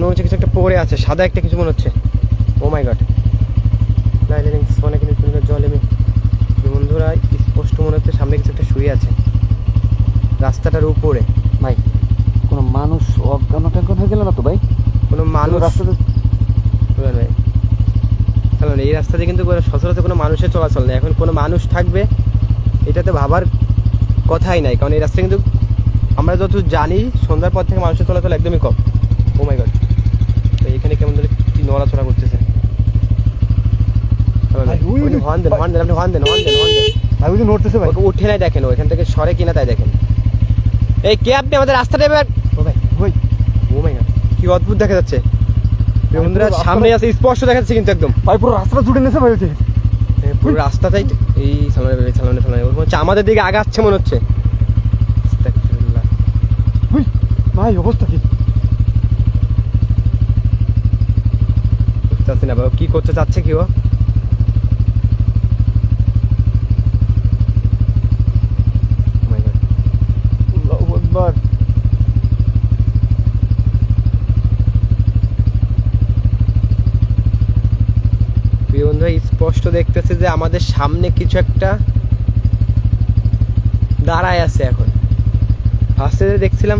সামনে মনে হচ্ছে কিছু একটা পড়ে আছে সাদা একটা কিছু মনে হচ্ছে। ও মাই গড লাইলিং সোনা কিন্তু জল এমে বন্ধুরা স্পষ্ট মনে হচ্ছে সামনে কিছু একটা শুয়ে আছে। রাস্তাটার উপরে। ভাই কোনো মানুষ অজ্ঞান টজ্ঞান হয়ে গেল না তো ভাই? কোনো মানুষ রাস্তাতে ভাই কারণ এই রাস্তা দিয়ে কিন্তু কোনো সচরাচর কোনো মানুষের চলাচল নেই। এখন কোনো মানুষ থাকবে এটাতে ভাবার কথাই নাই। কারণ এই রাস্তা কিন্তু আমরা যত জানি সন্ধ্যার পর থেকে মানুষের চলাচল একদমই কম। ও মাই গড এখানে কেমন ধরে কি নড়াচড়া করতেছে। ভাই, ওই ওই যে হর্ন দেন হর্ন দেন আপনি হর্ন দেন হর্ন দেন হর্ন দেন। ভাই ওই নড়তেছে ভাই। ওকে উঠে নাই দেখেন ওইখান থেকে সরে কিনা তাই দেখেন। এই কে আপনি? আমাদের রাস্তাটা এবার ও ভাই ওই। Oh my God. কি অদ্ভুত দেখা যাচ্ছে। বন্ধুরা সামনে আছে স্পষ্ট দেখা যাচ্ছে কিন্তু একদম। ভাই পুরো জুড়ে ভাই পুরো রাস্তাটাই এই সামনে বেরিয়ে সামনে সামনে মনে হচ্ছে আমাদের দিকে আগাচ্ছে মনে হচ্ছে। ভাই অবস্থা কি? বুঝতে পারছি না কি করতে চাচ্ছে কি ও? Oh বন্ধুরা স্পষ্ট দেখতেছে যে আমাদের সামনে কিছু একটা দাঁড়ায় আছে এখন। ফার্স্টে দেখছিলাম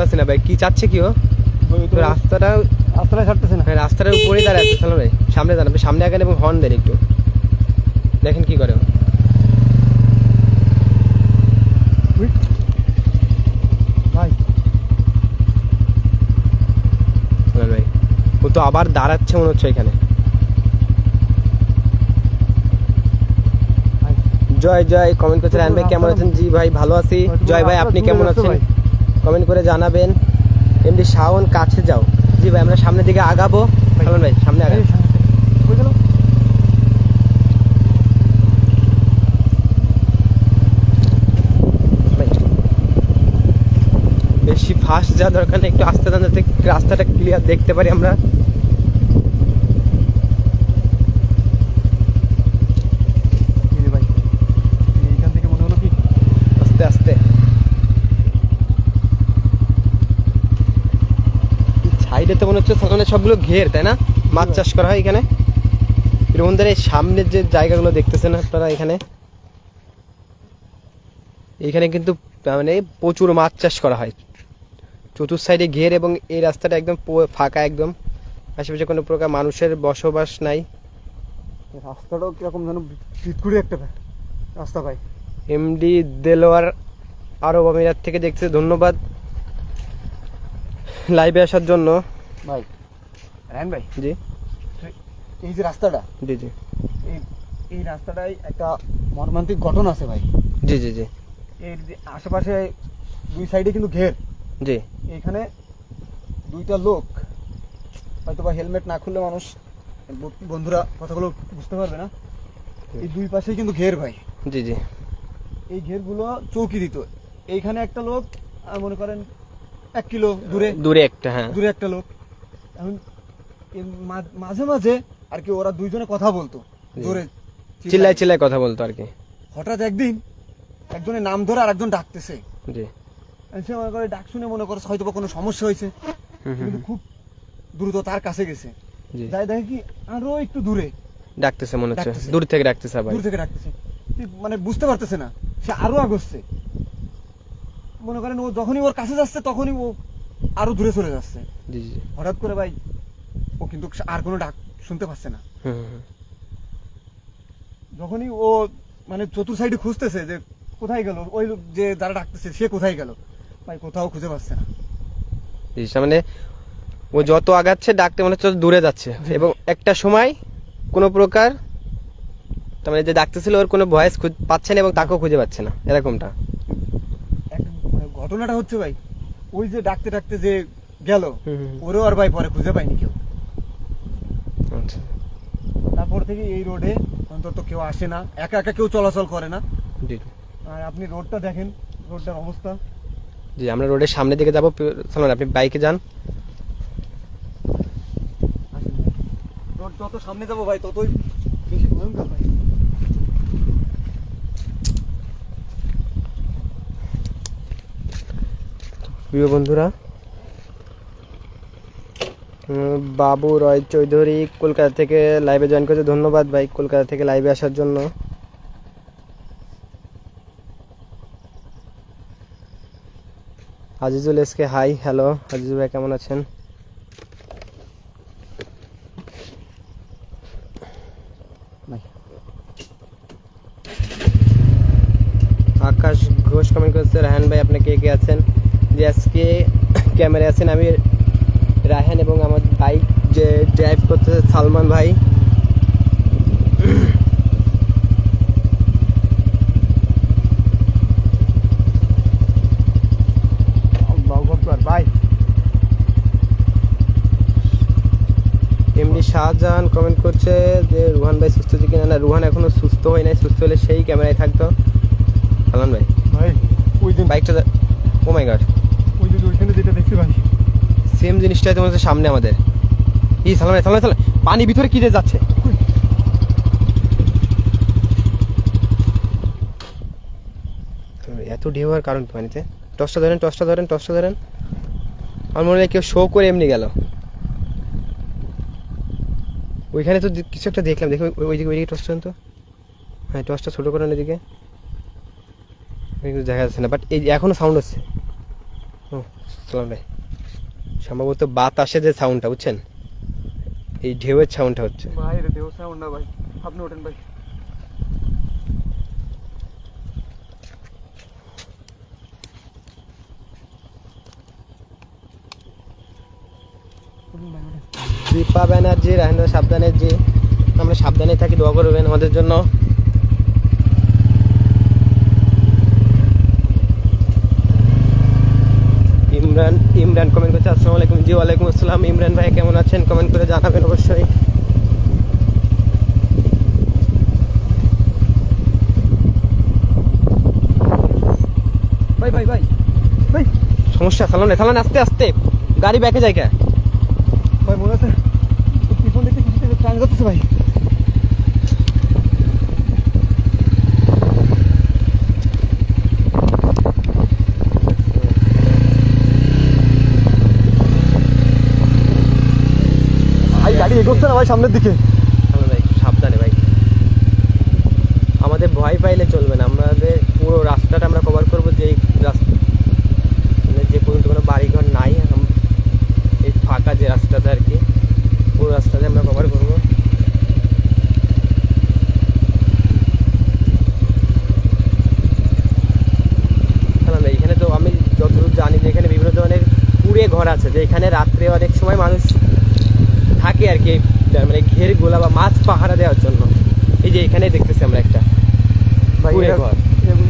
পারছি না ভাই কি চাচ্ছে কি ও? রাস্তাটা রাস্তাটা ছাড়তেছে না। রাস্তাটার উপরেই দাঁড়ায় আছে ভাই সামনে আপনি সামনে আগান এবং হর্ন দেন একটু। দেখেন কি করে ও। ভাই। ভাই ও তো আবার দাঁড়াচ্ছে মনে হচ্ছে এখানে। জয় জয় কমেন্ট করছে রায়ন ভাই কেমন আছেন? জি ভাই ভালো আছি। জয় ভাই আপনি কেমন আছেন? কমেন্ট করে জানাবেন। এমনি শাওন, কাছে যাও। জি ভাই, আমরা সামনের দিকে আগাবো। শাওন ভাই, সামনে আগাবো। বেশি ফাস্ট যা দরকার নেই। একটু আস্তে আস্তে রাস্তাটা ক্লিয়ার দেখতে পারি আমরা এই যে ভাই এইখান থেকে মনে হলো কি আস্তে আস্তে সাইডে তো মনে হচ্ছে সামনে সবগুলো ঘের তাই না? মাছ চাষ করা হয় এখানে। বন্ধুরা এই সামনের যে জায়গাগুলো দেখতেছেন আপনারা এখানে এখানে কিন্তু মানে প্রচুর মাছ চাষ করা হয়। চতুর সাইডে ঘের এবং এই রাস্তাটা একদম ফাঁকা একদম। আশেপাশে কোনো প্রকার মানুষের বসবাস নাই। রাস্তাটাও কীরকম যেন একটা রাস্তা ভাই। এমডি দেলোয়ার আরব আমিরাত থেকে দেখতে ধন্যবাদ। লাইভে আসার জন্য। ভাই রায়ন ভাই। জি। এই যে রাস্তাটা জি জি। এই এই রাস্তাটায় একটা মর্মান্তিক ঘটনা আছে ভাই। জি জি জি। এর যে আশেপাশে দুই সাইডে কিন্তু ঘের। জি। এখানে দুইটা লোক হয়তো বা হেলমেট না খুললে মানুষ বন্ধুরা কথাগুলো বুঝতে পারবে না। এই দুই পাশেই কিন্তু ঘের ভাই। জি জি। এই ঘেরগুলো চৌকি দিত। এইখানে একটা লোক মনে করেন এক কিলো দূরে। দূরে একটা হ্যাঁ। দূরে একটা লোক। এখন মাঝে মাঝে আর কি ওরা দুইজনে কথা বলতো। জোরে চিল্লায় চিল্লায়। কথা বলতো আর কি। হঠাৎ একদিন একজনের নাম ধরে আর একজন ডাকতেছে। জি। সে মনে করে ডাক শুনে মনে করে হয়তো কোনো সমস্যা হয়েছে। কিন্তু খুব দ্রুত তার কাছে গেছে। যাই দেখে কি আরও একটু দূরে। ডাকতেছে মনে হচ্ছে। দূর থেকে ডাকতেছে আবার। দূর থেকে ডাকতেছে। মানে বুঝতে পারতেছে না। সে আরও আগচ্ছে মনে করেন ও যখনই ওর কাছে যাচ্ছে তখনই ও আরও দূরে চলে যাচ্ছে। জি জি। হঠাৎ করে ভাই ও কিন্তু আর কোনো ডাক শুনতে পাচ্ছে না। যখনই ও মানে চতুর সাইডে খুঁজতেছে যে কোথায় গেল ওই লোক যে যারা ডাকতেছে সে কোথায় গেল? ভাই কোথাও খুঁজে পাচ্ছে না। মানে ও যত আগাচ্ছে ডাকতে মনে হচ্ছে দূরে যাচ্ছে। এবং একটা সময় কোনো প্রকার তার মানে যে ডাকতেছিল ওর কোনো ভয়েস পাচ্ছে না এবং তাকেও খুঁজে পাচ্ছে না এরকমটা। মানে ঘটনাটা হচ্ছে ভাই ওই যে ডাকতে ডাকতে যে গেল। ওরেও আর ভাই পরে খুঁজে পায়নি কেউ। আচ্ছা। তারপর থেকে এই রোডে অন্তত কেউ আসে না একা একা কেউ চলাচল করে না। আর আপনি রোডটা দেখেন রোডটার অবস্থা। জি আমরা রোডের সামনের দিকে যাব। সালমান আপনি বাইকে যান। রোড যত সামনে যাব ভাই ততই বেশি ভয়ঙ্কর ভাই। প্রিয় বন্ধুরা বাবু রয় চৌধুরী কলকাতা থেকে লাইভে জয়েন করেছে। ধন্যবাদ ভাই কলকাতা থেকে লাইভে আসার জন্য। Azizul SK hi hello Azizul ভাই কেমন আছেন? আকাশ ঘোষ কমেন্ট করছে রাহান ভাই আপনি কে কে আছেন? যে আজকে ক্যামেরায় আছেন আমি রাহান এবং আমার বাইক যে ড্রাইভ করতেছে সালমান ভাই। ভাই। এমনি শাহজাহান কমেন্ট করছে যে রুহান ভাই সুস্থ আছে কিনা? না রুহান এখনও সুস্থ হয় নাই সুস্থ হলে সেই ক্যামেরায় থাকতো। সালমান ভাই। ভাই ওই দিন বাইকটা ও মাই গড যেটা সেম জিনিসটাই তোমার সামনে আমাদের। ভাই, পানি ভিতরে কি যাচ্ছে? এত ঢেউ হওয়ার কারণ পানিতে? টসটা ধরেন টসটা ধরেন টসটা ধরেন। আমার মনে হয় কেউ শো করে এমনি গেল। ওইখানে তো কিছু একটা দেখলাম। দেখো ওই- ওইদিকে ওইদিকে টসটা তো। হ্যাঁ টসটা ছোটো করেন কিন্তু দেখা যাচ্ছে না বাট এই এখনও সাউন্ড হচ্ছে। ভাই সম্ভবত বাতাসে যে সাউন্ডটা বুঝছেন? এই ঢেউয়ের সাউন্ডটা হচ্ছে। ভাই রে দেহ সাউন্ড না ভাই। আপনি ওঠেন ভাই। দীপা ব্যানার্জি রাহেন্দ্র সাবধানের জি আমরা সাবধানে থাকি দোয়া করবেন আমাদের জন্য। ইমরান ইমরান কমেন্ট করছে, আসসালামু আলাইকুম, জি, ওয়ালাইকুম আসসালাম। ইমরান ভাই, কেমন আছেন? কমেন্ট করে জানাবেন অবশ্যই। ভাই ভাই ভাই ভাই, সমস্যা সালাম নাই আস্তে আস্তে। গাড়ি ব্যাকে যায় কে? ভাই মনে হচ্ছে কিছু ভাই ভাই। ভাই, সামনের দিকে। ভাই সাবধানে ভাই। আমাদের ভয় পাইলে চলবে না। আমাদের পুরো রাস্তাটা আমরা কভার করব যে রাস্তা মানে যে পর্যন্ত কোনো বাড়িঘর নাই এই ফাঁকা যে রাস্তাটা আর কি, পুরো রাস্তাতে আমরা কভার করব। এখানে তো আমি জানি যে এখানে বিভিন্ন ধরনের ঘর আছে, যে এখানে রাত্রে অনেক সময় মানুষ থাকে আর কি। তার মানে ঘের গোলা বা মাছ পাহারা দেওয়ার জন্য। এই যে এখানে দেখতেছি আমরা একটা।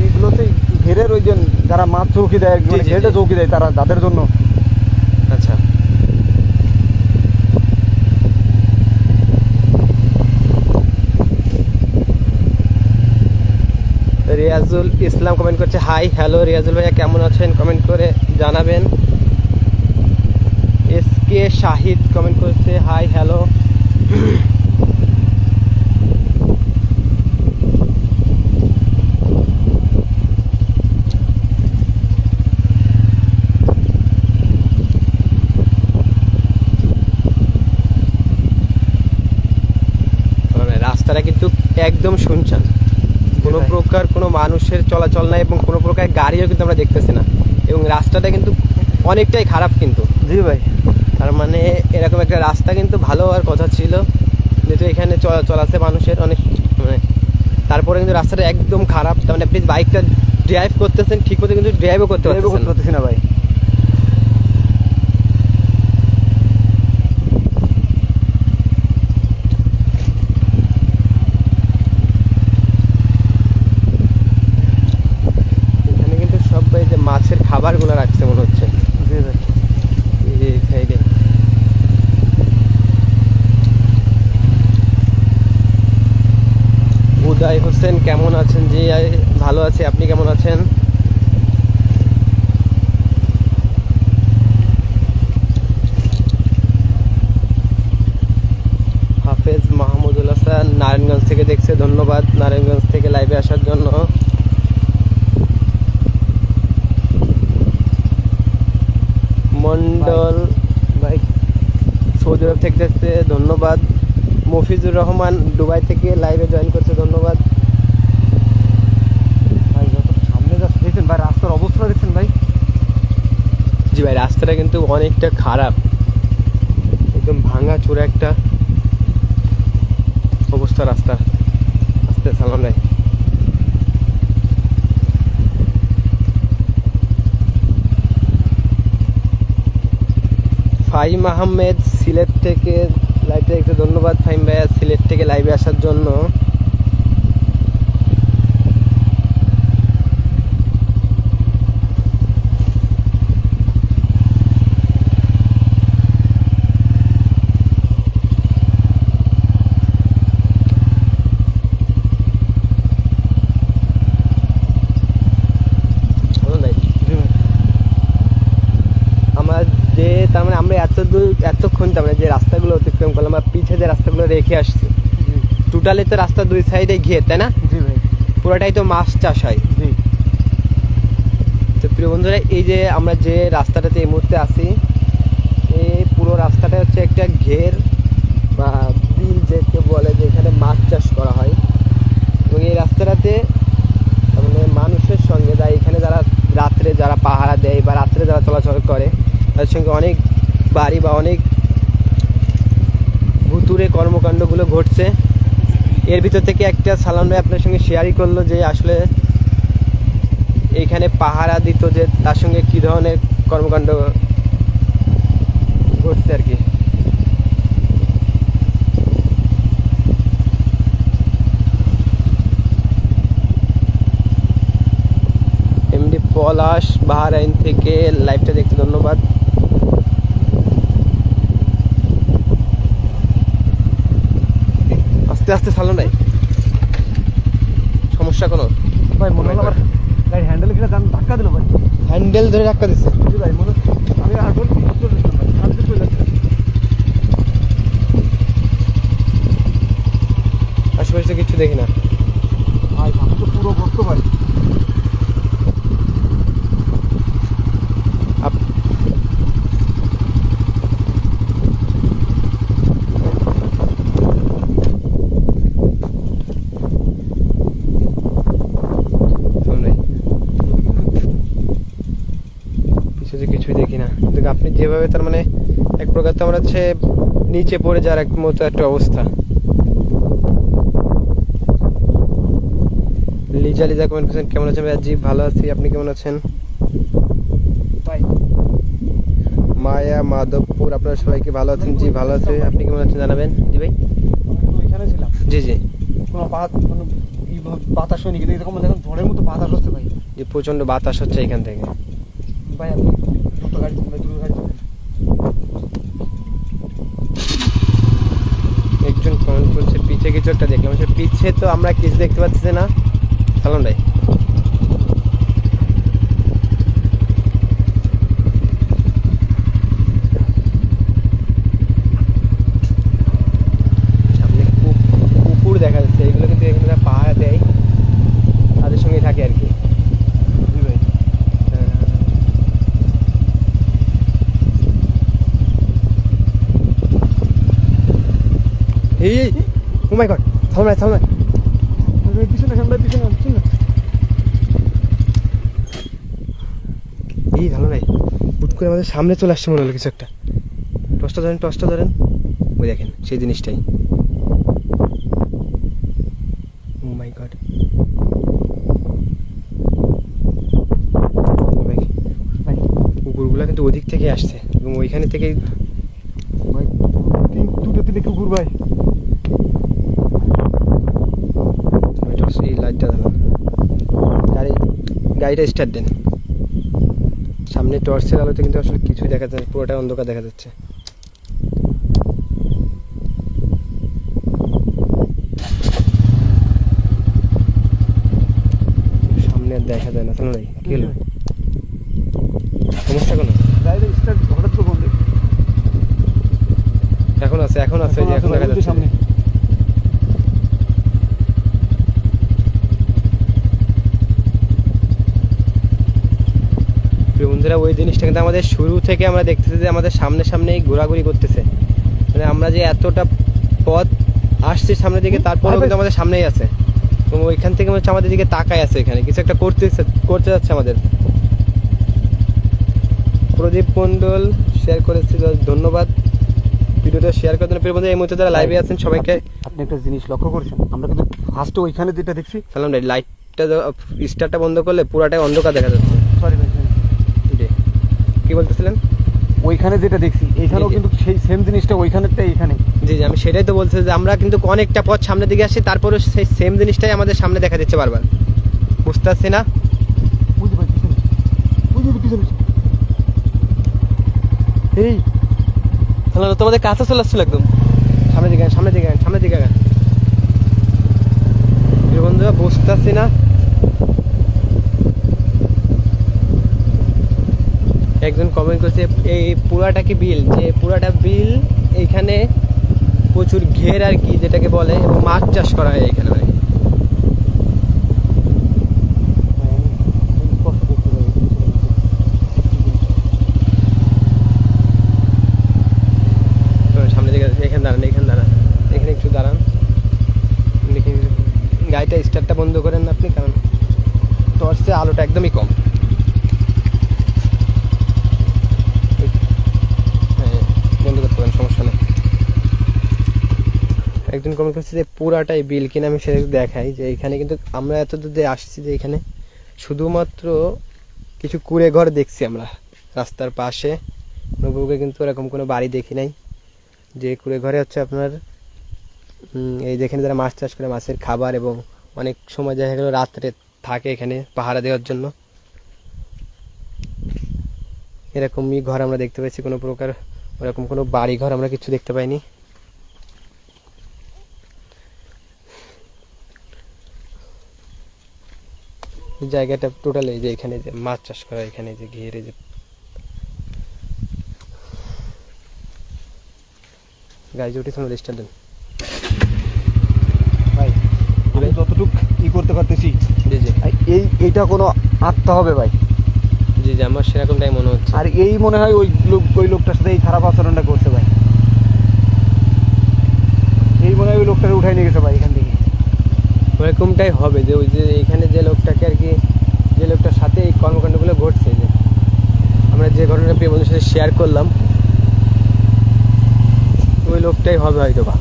এগুলোতে ঘেরের ওই যে যারা মাছ চৌকি দেয় মানে ঘেরে চৌকি দেয় তারা তাদের জন্য। আচ্ছা। রিয়াজুল ইসলাম কমেন্ট করছে হাই হ্যালো রিয়াজুল ভাইয়া কেমন আছেন? কমেন্ট করে জানাবেন। এস কে শাহিদ কমেন্ট করছে হাই হ্যালো রাস্তাটা কিন্তু একদম শুনছান। কোনো প্রকার কোনো মানুষের চলাচল নাই এবং কোনো প্রকার গাড়িও কিন্তু আমরা দেখতেছি না। এবং রাস্তাটা কিন্তু অনেকটাই খারাপ কিন্তু। জি ভাই। তার মানে এরকম একটা রাস্তা কিন্তু ভালো হওয়ার কথা ছিল। যেহেতু এখানে চলা চলাচে মানুষের অনেক মানে তারপরে কিন্তু রাস্তাটা একদম খারাপ। তার মানে প্লিজ বাইকটা ড্রাইভ করতেছেন ঠিক মতো কিন্তু ড্রাইভও করতে পারতেছেন না। ভাই। এখানে কিন্তু সব এই যে মাছের খাবারগুলো রাখছে মনে হচ্ছে জি ভাই এই যে এই সাইডে উদয় হোসেন, কেমন আছেন? জি ভালো আছে। আপনি কেমন আছেন? হাফেজ মাহমুদুল হাসান, নারায়ণগঞ্জ থেকে দেখছে। ধন্যবাদ নারায়ণগঞ্জ থেকে লাইভে আসার জন্য। মন্ডল, ভাই, সৌদি আরব থেকে দেখছে। ধন্যবাদ। মফিজুর রহমান দুবাই থেকে লাইভে জয়েন করছে ধন্যবাদ। ভাই যত সামনে যাচ্ছে দেখছেন ভাই রাস্তার অবস্থা দেখছেন ভাই? জি ভাই রাস্তাটা কিন্তু অনেকটা খারাপ। একদম ভাঙা চূড়া একটা অবস্থা রাস্তা আস্তে সালাম ভাই। ফাহিম আহমেদ সিলেট থেকে লাইভে একটু ধন্যবাদ ফাইম ভাইয়া সিলেট থেকে লাইভে আসার জন্য বলুন ভাই জি ভাই আমরা যে তার মানে আমরা এত দূর এতক্ষণ মানে যে রাস্তাগুলো অতিক্রম করলাম আমরা পিছে যে রাস্তাগুলো রেখে আসছি টোটালি তো রাস্তা দুই সাইডে ঘিরে তাই না? পুরোটাই তো মাছ চাষ হয়। তো প্রিয় বন্ধুরা এই যে আমরা যে রাস্তাটাতে এই মুহূর্তে আসি এই পুরো রাস্তাটা হচ্ছে একটা ঘের বা বিল যেকে বলে যে এখানে মাছ চাষ করা হয়। এবং এই রাস্তাটাতে মানে মানুষের সঙ্গে যা এখানে যারা রাত্রে যারা পাহারা দেয় বা রাত্রে যারা চলাচল করে তাদের সঙ্গে অনেক বাড়ি বা অনেক ভুতুরে কর্মকাণ্ডগুলো ঘটছে। এর ভিতর থেকে একটা সালাম ভাই আপনার সঙ্গে শেয়ারই করল যে আসলে এইখানে পাহারা দিত যে তার সঙ্গে কি ধরনের কর্মকাণ্ড ঘটছে আর কি। পলাশ, বাহারাইন থেকে লাইভটা দেখতে ধন্যবাদ। আস্তে আস্তে চালো নাই? সমস্যা কোনো? ভাই মনে হলো আবার গাড়ি হ্যান্ডেল কিনা দাম ধাক্কা দিল ভাই। হ্যান্ডেল ধরে ধাক্কা দিচ্ছে জি ভাই মনে আমি আর যাচ্ছে। আশেপাশে কিছু দেখি না। ভাই আমি তো পুরো বস্তু ভাই আপ- শুনুন ভাই, পিছনে কিছুই দেখি না কিন্তু আপনি যেভাবে তার মানে এক প্রকার তো আমরা হচ্ছে নিচে পড়ে যাওয়ার এক মতো একটা অবস্থা। লিজা লিজা কমেন্ট করছেন কেমন আছেন ভাই জি ভালো আছি। আপনি কেমন আছেন? মায়া মাধবপুর আপনারা সবাইকে ভালো আছেন? জি ভালো আছে। আপনি কেমন আছেন জানাবেন? জি ভাই। ওইখানে ছিলাম। জি জি। কোনো বাতাস হয়নি কিন্তু এরকম দেখুন ঝড়ের মতো বাতাস হচ্ছে ভাই। যে প্রচণ্ড বাতাস হচ্ছে এখান থেকে। ভাই আপনি দ্রুত গাড়ি দ্রুত গাড়ি চালান একজন কমেন্ট করছে পিছে কিছু একটা দেখলাম। সে পিছে তো আমরা কিছু দেখতে পাচ্ছি না। চালান ভাই ভাই? হ্যাঁ। ও মাই গড থামলাই থামলাই ভাই, পিছনে আসেন ভাই পিছনে পিছনে। এই ভালো নাই। হুট করে আমাদের সামনে চলে আসছে মনে হলো কিছু একটা। টসটা ধরেন টসটা ধরেন। ওই দেখেন সেই জিনিসটাই। ও মাই গড কুকুরগুলো কিন্তু ওদিক থেকে আসছে এবং ওইখানে থেকে দুটো তিনটে কুকুর ভাই এই লাইটটা ধরুন গাড়ি গাড়িটা স্টার্ট দেন। সামনে টর্চের আলোতে কিন্তু আসলে কিছুই দেখা যাচ্ছে না, পুরোটা অন্ধকার দেখা যাচ্ছে। সামনে আর দেখা যায় না শোনো ভাই কি হলো? সমস্যা কোনো? গাড়িটা স্টার্ট হঠাৎ বন্ধ এখন আছে এখন আছে এখন দেখা যাচ্ছে। সামনে প্রিয় বন্ধুরা ওই জিনিসটা কিন্তু আমাদের শুরু থেকে আমরা দেখতেছি যে আমাদের সামনে সামনেই ঘোরাঘুরি করতেছে। মানে আমরা যে এতটা পথ আসছি সামনের দিকে তারপরেও কিন্তু আমাদের সামনেই আছে। এবং ওইখান থেকে হচ্ছে আমাদের দিকে তাকায় আছে এখানে। কিছু একটা করতে করতে যাচ্ছে আমাদের। প্রদীপ মণ্ডল শেয়ার করেছি ধন্যবাদ। ভিডিওটা শেয়ার করার জন্য প্রিয় বন্ধু এই মুহূর্তে যারা লাইভে আছেন সবাইকে আপনি একটা জিনিস লক্ষ্য করছেন? আমরা কিন্তু ফার্স্টে ওইখানে যেটা দেখছি সালাম লাইটটা স্টারটা বন্ধ করলে পুরাটাই অন্ধকার দেখা যাচ্ছে। কি বলতেছিলেন? ওইখানে যেটা দেখছি জি। কিন্তু সেই সেম জিনিসটা ওইখানেরটা এইখানে জি জি আমি সেটাই তো বলছি যে আমরা কিন্তু অনেকটা পথ সামনের দিকে আসছি তারপরে সেই সেম জিনিসটাই আমাদের সামনে দেখা যাচ্ছে বারবার। বুঝতে পারছি না? এই তাহলে তোমাদের কাছে চলে আসছিল একদম। সামনের দিকে আয়, সামনের দিকে আয়, সামনের দিকে। বন্ধুরা বুঝতে পারছি না? একজন কমেন্ট করছে, এই পুরাটা কি বিল? যে পুরাটা বিল এইখানে প্রচুর ঘের আর কি যেটাকে বলে, এবং মাছ চাষ করা হয় এখানে। তো দিকে এখানে দাঁড়ান এখানে দাঁড়ান, এখানে একটু দাঁড়ান। গাড়িটা স্টার্টটা বন্ধ করেন আপনি, কারণ টর্চে আলোটা একদমই কম হ্যাঁ, বন্ধ করতে পারেন সমস্যা নেই। একজন কমেন্ট করছে যে, পুরাটাই বিল কিনা আমি সেটা দেখাই যে, এখানে কিন্তু আমরা এত দূর আসছি যে এখানে শুধুমাত্র কিছু কুড়ে ঘর দেখছি আমরা। রাস্তার পাশে নবুকে কিন্তু এরকম কোনো বাড়ি দেখি নাই। যে কুড়ে ঘরে হচ্ছে আপনার এই যেখানে যারা মাছ চাষ করে, মাছের খাবার এবং অনেক সময় দেখা গেলো রাত্রে থাকে এখানে পাহারা দেওয়ার জন্য। এরকমই ঘর আমরা দেখতে পাচ্ছি কোনো প্রকার। ওরকম কোনো বাড়ি ঘর আমরা কিছু দেখতে পাইনি। জায়গাটা টোটাল এই যে এখানে যে মাছ চাষ করা এখানে যে ঘিরে যে গাড়ি উঠে তোমরা লিস্টটা দেন। ভাই যতটুক ই করতে পারতেছি। এই এইটা কোনো আত্মা হবে ভাই। জি জি আমার সেরকমটাই মনে হচ্ছে। আর এই মনে হয় ওই লোক ওই লোকটার সাথে এই খারাপ আচরণটা করছে ভাই। এই মনে হয় ওই লোকটাকে উঠাই নিয়ে গেছে ভাই এখান থেকে। ওরকমটাই হবে যে ওই যে এখানে যে লোকটাকে আর কি যে লোকটার সাথে এই কর্মকাণ্ডগুলো ঘটছে যে আমরা যে ঘটনাটা প্রিয় বন্ধুর সাথে শেয়ার করলাম ওই লোকটাই হবে হয়তো বা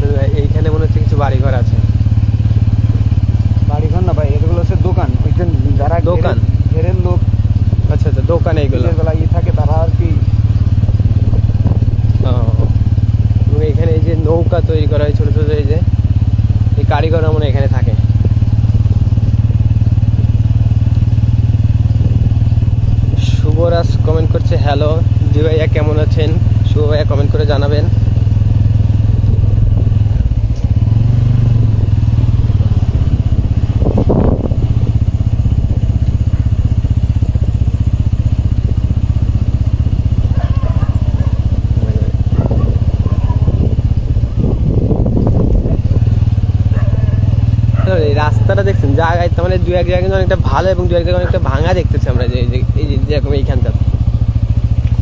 তো এইখানে মনে হচ্ছে কিছু বাড়িঘর আছে বাড়ি ঘর না ভাই এগুলো হচ্ছে দোকান ওইখান যারা দোকান? ঘেরের- ঘেরের লোক আচ্ছা আচ্ছা দোকান এইগুলো দিনের বেলা ই থাকে তারা আর কি ও। এবং এখানে এই যে নৌকা তৈরি করা হয় ছোট ছোট এই যে এই কারিগররা মনে এখানে থাকে। শুভরাজ কমেন্ট করছে হ্যালো জি ভাইয়া কেমন আছেন? শুভ ভাইয়া কমেন্ট করে জানাবেন তো এই রাস্তাটা দেখছেন জায়গায় তার মানে দু এক জায়গায় কিন্তু অনেকটা ভালো এবং দু এক জায়গায় অনেকটা ভাঙা দেখতেছি আমরা যে এই যে- যেরকম এইখানটা।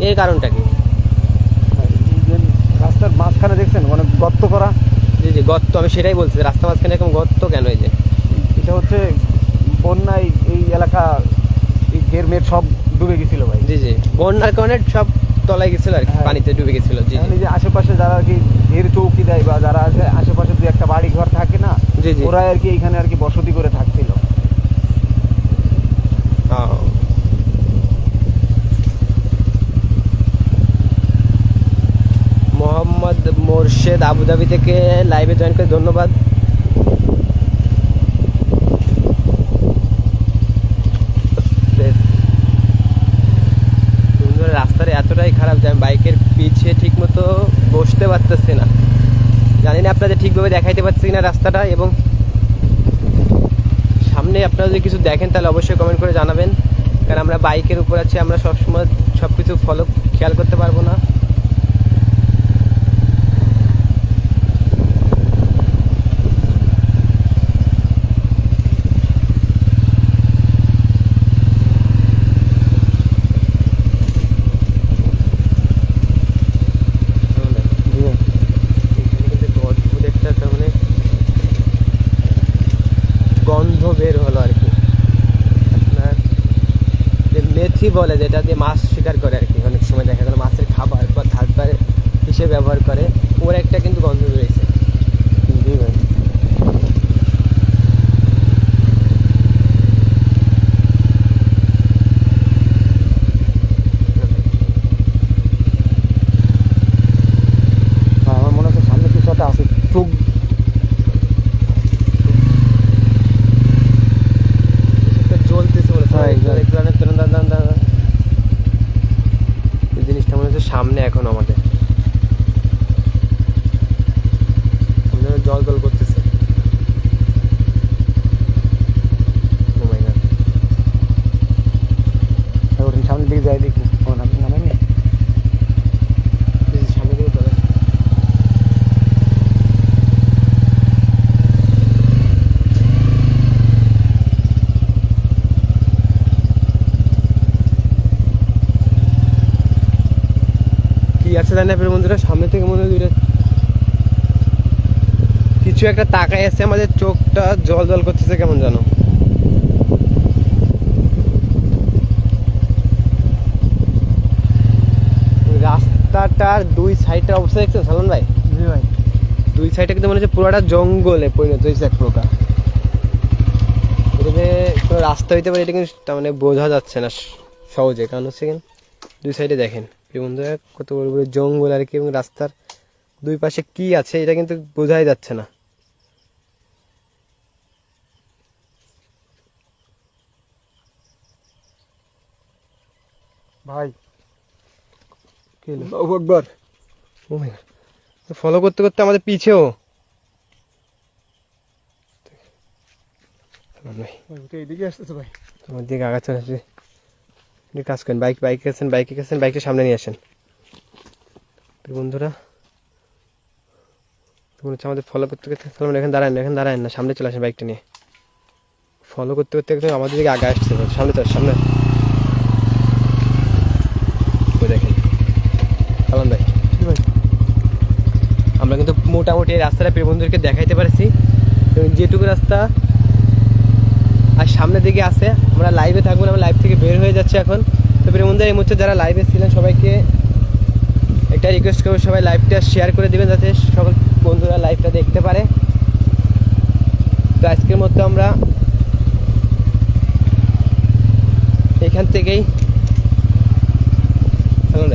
এর কারণটা কি? রাস্তার মাঝখানে দেখছেন মানে গর্ত করা? জি জি গর্ত আমি সেটাই বলছি রাস্তা মাঝখানে এরকম গর্ত কেন এই যে? এটা হচ্ছে বন্যায় এই এলাকা এই মেট সব ডুবে গেছিল ভাই। জি জি। বন্যার কারণে সব তলায় গেছিল আর কি হ্যাঁ। পানিতে ডুবে গেছিল জি জি যে আশেপাশে যারা আর কি ঘের চৌকি দেয় বা যারা আছে আশেপাশে দু একটা বাড়ি ঘর থাকে না জি জি ওরা আর কি এখানে আর কি বসতি করে থাকছিল। মোহাম্মদ মোর্শেদ আবুধাবি থেকে লাইভে জয়েন করে ধন্যবাদ বেশ। সুন্দর রাস্তার এতটাই খারাপ যে আমি বাইকের পিছে ঠিক মতো বসতে পারতেছি না জানি না আপনাদের ঠিকভাবে দেখাইতে পারছি না রাস্তাটা এবং সামনে আপনারা যদি কিছু দেখেন তাহলে অবশ্যই কমেন্ট করে জানাবেন। কারণ আমরা বাইকের উপর আছি, আমরা সবসময় সব কিছু ফলো খেয়াল করতে পারব না এখানে কিন্তু অদ্ভুত একটা তার মানে গন্ধ বের হলো আর কি আপনার মেথি বলে যেটা দিয়ে মাছ শিকার করে আর কি। অনেক সময় দেখা গেল মাছের খাবার বা থাকবার হিসেবে ব্যবহার করে। ওর একটা কিন্তু গন্ধ বেরোয়েছে জি ভাই হ্যাঁ, আমার মনে হচ্ছে সামনে কিছু একটা আছে চোখ একটা জ্বলতেছে বলে হ্যাঁ, exactly. একটু অনেক দাঁড়ান দাঁড়ান দাঁড়ান এই জিনিসটা মনে হচ্ছে সামনে এখন আমাদের মনে হয় জল জল করতেছে Oh my God. ওটা সামনের দিকে যাই দেখি ও নাম- নামেননি? এই যে সামনে দিকে চলে আসছে। আছে বন্ধুরা সামনে থেকে মনে হয় দুইটা কিছু একটা তাকায় আছে আমাদের চোখটা জল জল করতেছে কেমন জানো? রাস্তাটার দুই সাইডের অবস্থা দেখছেন সালমান ভাই? জি ভাই। দুই সাইডে কিন্তু মনে হচ্ছে পুরোটা জঙ্গলে পরিণত হয়েছে এক প্রকার। এটাতে কোনো রাস্তা হইতে পারে এটা কিন্তু মানে বোঝা যাচ্ছে না সহজে কারণ হচ্ছে কি দুই সাইডে দেখেন। এই বন্ধুরা কত বড় বড় জঙ্গল আর কি এবং রাস্তার দুই পাশে কি আছে এটা কিন্তু বোঝাই যাচ্ছে না। ভাই ও মাই ফলো করতে করতে আমাদের পিছেও। এইদিকে আসতেছে ভাই। তোমার দিকে আগাচ্ছে যে আপনি কাজ করেন বাইক বাইকে গেছেন বাইকে গেছেন বাইকটা সামনে নিয়ে আসেন। বন্ধুরা মনে হচ্ছে আমাদের ফলো করতে করতে সালমান এখানে দাঁড়ান না, এখানে দাঁড়ান না সামনে চলে আসেন বাইকটা নিয়ে। ফলো করতে করতে একদম আমাদের দিকে আগে আসছে সামনে চল সামনে। দেখেন। ভাই। আমরা কিন্তু মোটামুটি রাস্তাটা প্রিয় বন্ধুদেরকে দেখাইতে পারছি। এবং যেটুকু রাস্তা আর সামনের দিকে আছে, আমরা লাইভে থাকব আমরা লাইভ থেকে বের হয়ে যাচ্ছে এখন। তো বন্ধুরা, এই মুহূর্তে যারা লাইভে ছিলেন, সবাইকে একটা রিকোয়েস্ট করব, সবাই লাইভটা শেয়ার করে দেবেন যাতে সকল বন্ধুরা লাইভটা দেখতে পারে। তো আজকের মতো আমরা এখান থেকেই